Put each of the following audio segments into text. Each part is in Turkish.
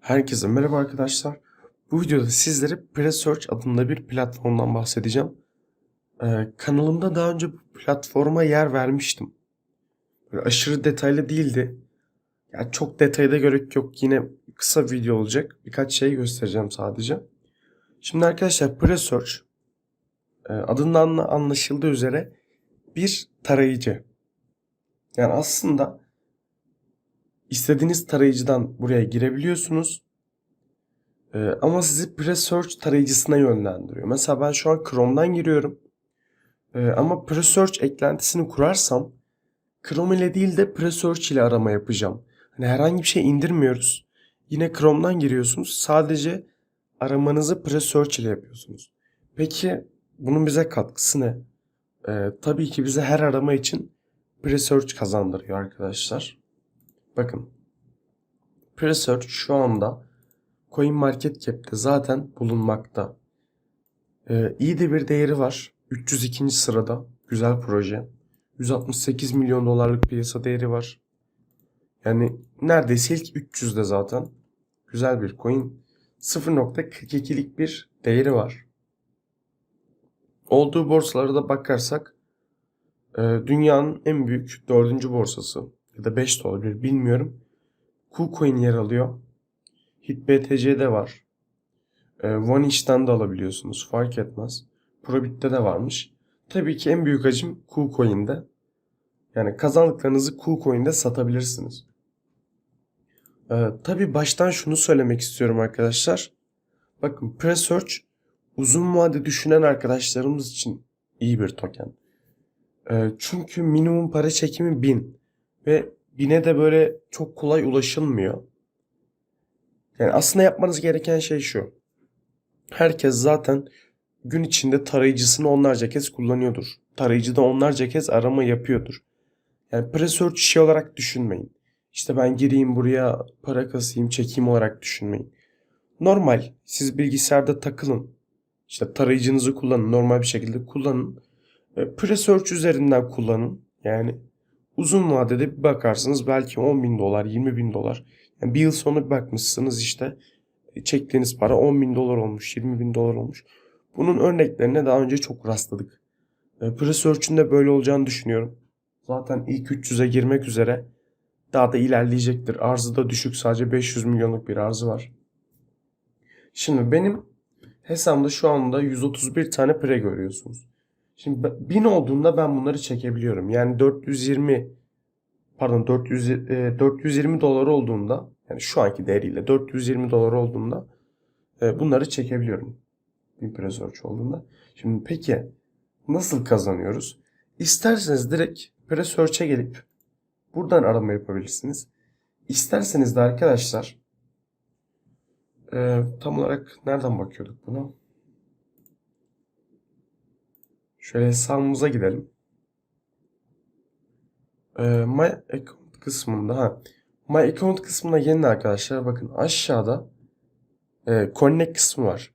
Herkese merhaba arkadaşlar. Bu videoda sizlere PreSearch adında bir platformdan bahsedeceğim. Ee, kanalımda daha önce bu platforma yer vermiştim. Böyle aşırı detaylı değildi. Yani çok detayda gerek yok. Yine kısa video olacak. Birkaç şey göstereceğim sadece. Şimdi arkadaşlar PreSearch e, adından da anlaşıldığı üzere bir tarayıcı. Yani aslında istediğiniz tarayıcıdan buraya girebiliyorsunuz. Ee, ama sizi PreSearch tarayıcısına yönlendiriyor. Mesela ben şu an Chrome'dan giriyorum. Ee, ama PreSearch eklentisini kurarsam Chrome ile değil de PreSearch ile arama yapacağım. Hani herhangi bir şey indirmiyoruz. Yine Chrome'dan giriyorsunuz. Sadece aramanızı PreSearch ile yapıyorsunuz. Peki bunun bize katkısı ne? Ee, tabii ki bize her arama için PreSearch kazandırıyor arkadaşlar. Bakın. PreSearch şu anda CoinMarketCap'te zaten bulunmakta. Ee, iyi de bir değeri var. 302. sırada. Güzel proje. 168 milyon dolarlık piyasa değeri var. Yani neredeyse ilk 300'de zaten. Güzel bir coin. 0.42'lik bir değeri var. Olduğu borsalara da bakarsak e, dünyanın en büyük dördüncü borsası ya da 5 de olabilir bilmiyorum. KuCoin yer alıyor. HitBTC'de var. E, OneInch'ten de alabiliyorsunuz. Fark etmez. Probit'te de varmış. Tabii ki en büyük hacim KuCoin'de. Yani kazandıklarınızı KuCoin'de satabilirsiniz. E, tabii baştan şunu söylemek istiyorum arkadaşlar. Bakın PreSearch uzun vade düşünen arkadaşlarımız için iyi bir token. E, çünkü minimum para çekimi 1000 ve 1000'e de böyle çok kolay ulaşılmıyor. Yani aslında yapmanız gereken şey şu. Herkes zaten gün içinde tarayıcısını onlarca kez kullanıyordur. Tarayıcıda onlarca kez arama yapıyordur. Yani pre-search şey olarak düşünmeyin. İşte ben gireyim buraya para kasayım çekeyim olarak düşünmeyin. Normal siz bilgisayarda takılın. İşte tarayıcınızı kullanın. Normal bir şekilde kullanın. E, Pre-search üzerinden kullanın. Yani uzun vadede bir bakarsınız belki 10 bin dolar 20 bin dolar yani bir yıl sonra bir bakmışsınız işte e, çektiğiniz para 10 bin dolar olmuş, 20 bin dolar olmuş. Bunun örneklerine daha önce çok rastladık. E, Presearch'ün de böyle olacağını düşünüyorum. Zaten ilk 300'e girmek üzere daha da ilerleyecektir. Arzı da düşük sadece 500 milyonluk bir arzı var. Şimdi benim hesabımda şu anda 131 tane pre görüyorsunuz. Şimdi 1000 olduğunda ben bunları çekebiliyorum. Yani 420 pardon 400, e, 420 dolar olduğunda yani şu anki değeriyle 420 dolar olduğunda e, bunları çekebiliyorum. Bir presearch olduğunda. Şimdi peki nasıl kazanıyoruz? İsterseniz direkt presearch'e gelip buradan arama yapabilirsiniz. İsterseniz de arkadaşlar e, tam olarak nereden bakıyorduk buna? Şöyle hesabımıza gidelim. Ee, My Account kısmında ha. My Account kısmına gelin arkadaşlar. Bakın aşağıda e, Connect kısmı var.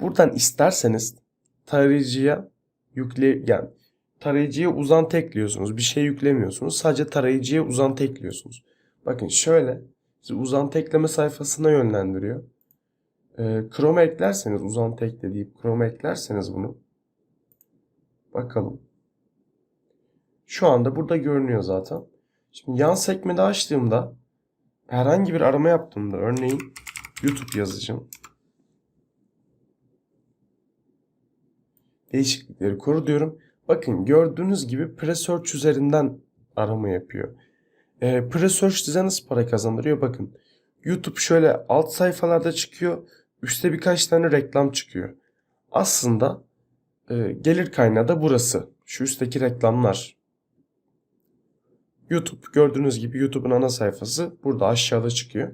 Buradan isterseniz tarayıcıya yükle yani tarayıcıya uzantı ekliyorsunuz. Bir şey yüklemiyorsunuz. Sadece tarayıcıya uzantı ekliyorsunuz. Bakın şöyle uzantı ekleme sayfasına yönlendiriyor. Ee, Chrome eklerseniz uzantı ekle deyip Chrome eklerseniz bunu bakalım. Şu anda burada görünüyor zaten. Şimdi yan sekmede açtığımda herhangi bir arama yaptığımda örneğin YouTube yazacağım. Değişiklikleri koru diyorum. Bakın gördüğünüz gibi Presearch üzerinden arama yapıyor. E, Presearch size nasıl para kazandırıyor? Bakın YouTube şöyle alt sayfalarda çıkıyor. Üste birkaç tane reklam çıkıyor. Aslında e, gelir kaynağı da burası. Şu üstteki reklamlar. YouTube gördüğünüz gibi YouTube'un ana sayfası burada aşağıda çıkıyor.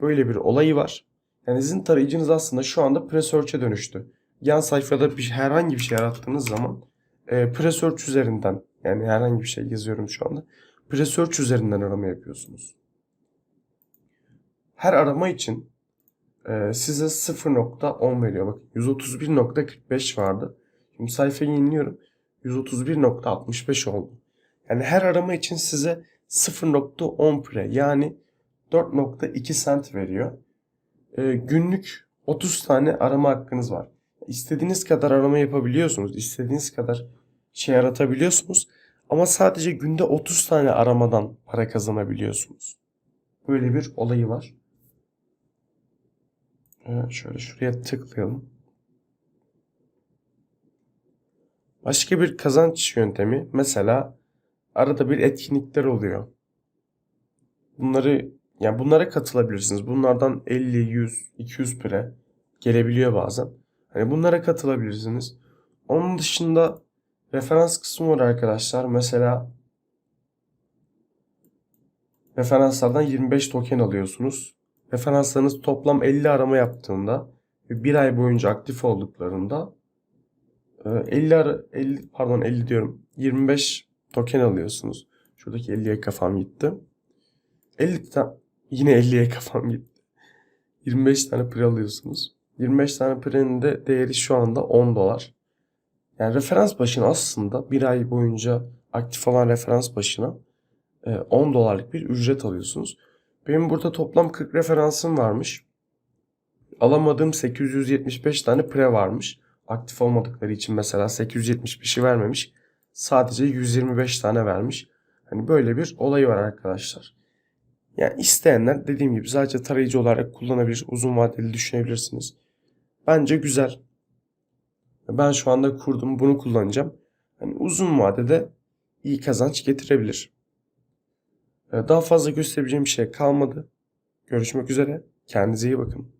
Böyle bir olayı var. Yani sizin tarayıcınız aslında şu anda Presearch'e dönüştü. Yan sayfada bir, herhangi bir şey arattığınız zaman e, Presearch üzerinden yani herhangi bir şey yazıyorum şu anda. Presearch üzerinden arama yapıyorsunuz. Her arama için e, size 0.10 veriyor. Bakın 131.45 vardı. Şimdi sayfayı yeniliyorum. 131.65 oldu. Yani her arama için size 0.10 pre yani 4.2 cent veriyor. e, günlük 30 tane arama hakkınız var. İstediğiniz kadar arama yapabiliyorsunuz. istediğiniz kadar şey aratabiliyorsunuz. Ama sadece günde 30 tane aramadan para kazanabiliyorsunuz. Böyle bir olayı var. Ee, şöyle şuraya tıklayalım. Başka bir kazanç yöntemi mesela arada bir etkinlikler oluyor. Bunları yani bunlara katılabilirsiniz. Bunlardan 50, 100, 200 pire gelebiliyor bazen. Hani bunlara katılabilirsiniz. Onun dışında referans kısmı var arkadaşlar. Mesela referanslardan 25 token alıyorsunuz. Referanslarınız toplam 50 arama yaptığında ve bir ay boyunca aktif olduklarında 50 ara, 50 pardon 50 diyorum 25 token alıyorsunuz. Şuradaki 50'ye kafam gitti. 50 tane yine 50'ye kafam gitti. 25 tane pire alıyorsunuz. 25 tane pirenin de değeri şu anda 10 dolar. Yani referans başına aslında bir ay boyunca aktif olan referans başına e, 10 dolarlık bir ücret alıyorsunuz. Benim burada toplam 40 referansım varmış. Alamadığım 875 tane pre varmış. Aktif olmadıkları için mesela 875'i vermemiş. Sadece 125 tane vermiş. Hani böyle bir olay var arkadaşlar. Yani isteyenler dediğim gibi sadece tarayıcı olarak kullanabilir. Uzun vadeli düşünebilirsiniz. Bence güzel. Ben şu anda kurdum bunu kullanacağım. Hani uzun vadede iyi kazanç getirebilir. Daha fazla gösterebileceğim bir şey kalmadı. Görüşmek üzere. Kendinize iyi bakın.